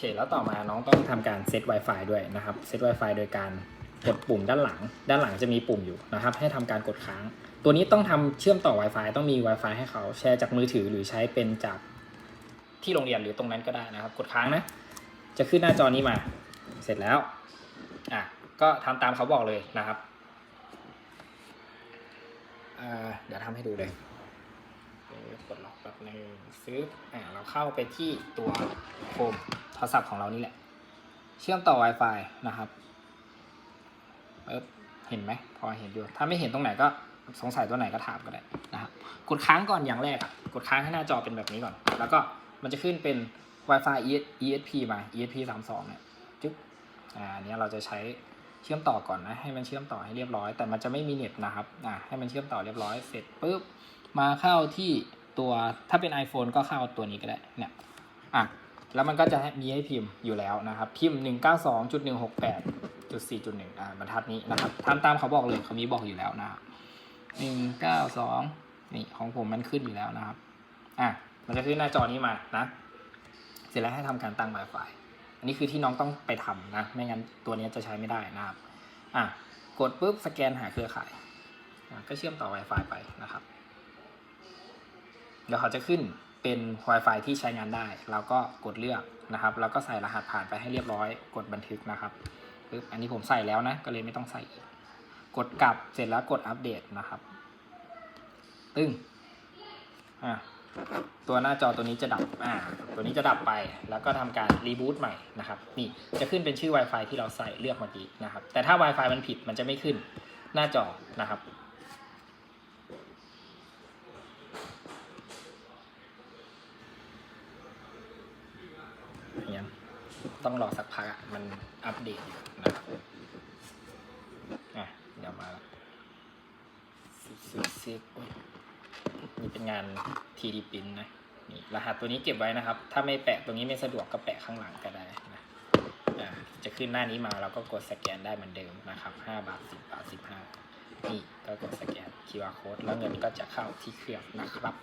เคแล้วต่อมาน้องต้องทำการเซต Wi-Fi ด้วยนะครับเซต Wi-Fi โดยการกดปุ่มด้านหลัง ด้านหลังจะมีปุ่มอยู่นะครับ ให้ทำการกดค้าง ตัวนี้ต้องทำเชื่อมต่อ Wi-Fi ต้องมี Wi-Fi ให้เขาแชร์จากมือถือหรือใช้เป็นจากที่โรงเรียนหรือตรงนั้นก็ได้นะครับ กดค้างนะ จะขึ้นหน้าจอนี้มา เสร็จแล้วอะก็ทำตามเขาบอกเลยนะครับอ่าเดี๋ยวทำให้ดูเลย กดล็อกแบบหนึ่งซื้ออ่าเราเข้าไปที่ตัวโฮมโทรศัพท์ของเรานี่แหละ เชื่อมต่อ Wi-Fi นะครับเอ๊บเห็นไหมพอเห็นอยู่ ถ้าไม่เห็นตรงไหนก็สงสัยตัวไหนก็ถามก็ได้นะครับกดค้างก่อนอย่างแรกกดค้างให้หน้าจอเป็นแบบนี้ก่อน แล้วก็มันจะขึ้นเป็น Wi-Fi ESP มา ESP 32เนี่ยจุ๊บอ่าเนี้ยเราจะใช้เชื่อมต่อก่อนนะให้มันเชื่อมต่อให้เรียบร้อย แต่มันจะไม่มีเน็ตนะครับอ่าให้มันเชื่อมต่อเรียบร้อยเสร็จปุ๊บ มาเข้าที่ตัวถ้าเป็น iPhone ก็เข้าตัวนี้ก็ได้เนี่ยอะแล้วมันก็จะมีให้พิมพ์อยู่แล้วนะครับ พิมพ์ 192.168.4.1อ่าบรรทัดนี้นะครับทำตามเขาบอกเลยเขามีบอกอยู่แล้วนะครับ192นี่ของผมมันขึ้นอยู่แล้วนะครับอะมันจะขึ้นหน้าจอนี้มานะเสร็จแล้วให้ทำการตั้ง Wi-Fi อันนี้คือที่น้องต้องไปทำนะ ไม่งั้นตัวนี้จะใช้ไม่ได้นะครับอะกดปุ๊บสแกนหาเครือข่ายก็เชื่อมต่อ Wi-Fi ไปนะครับ เดี๋ยวเขาจะขึ้นเป็น Wi-Fi ที่ใช้งานได้ เราก็กดเลือกนะครับ แล้วก็ใส่รหัสผ่านไปให้เรียบร้อย กดบันทึกนะครับปึ๊บอันนี้ผมใส่แล้วนะ ก็เลยไม่ต้องใส่อีก กดกลับเสร็จแล้วกดอัปเดตนะครับ ตึ้งอะตัวหน้าจอตัวนี้จะดับ อ่า ตัวนี้จะดับไป แล้วก็ทำการรีบูตใหม่นะครับ นี่ จะขึ้นเป็นชื่อ Wi-Fi ที่เราใส่เลือกเมื่อกี้นะครับ แต่ถ้า Wi-Fi มันผิด มันจะไม่ขึ้นหน้าจอนะครับ ยังต้องรอสักพักอะมันอัปเดตอยู่นะครับอะเดี๋ยวมาละซิซิซิโอ้ยนี่เป็นงาน 3D print นะนี่รหัสตัวนี้เก็บไว้นะครับ ถ้าไม่แปะตรงนี้ไม่สะดวกก็แปะข้างหลังก็ได้นะอะจะขึ้นหน้านี้มาเราก็กดสแกนได้เหมือนเดิมนะครับ 5 บาท 10 บาท 15นี่ก็กดสแกน QR code แล้วเงินก็จะเข้าที่เครื่องนะครับ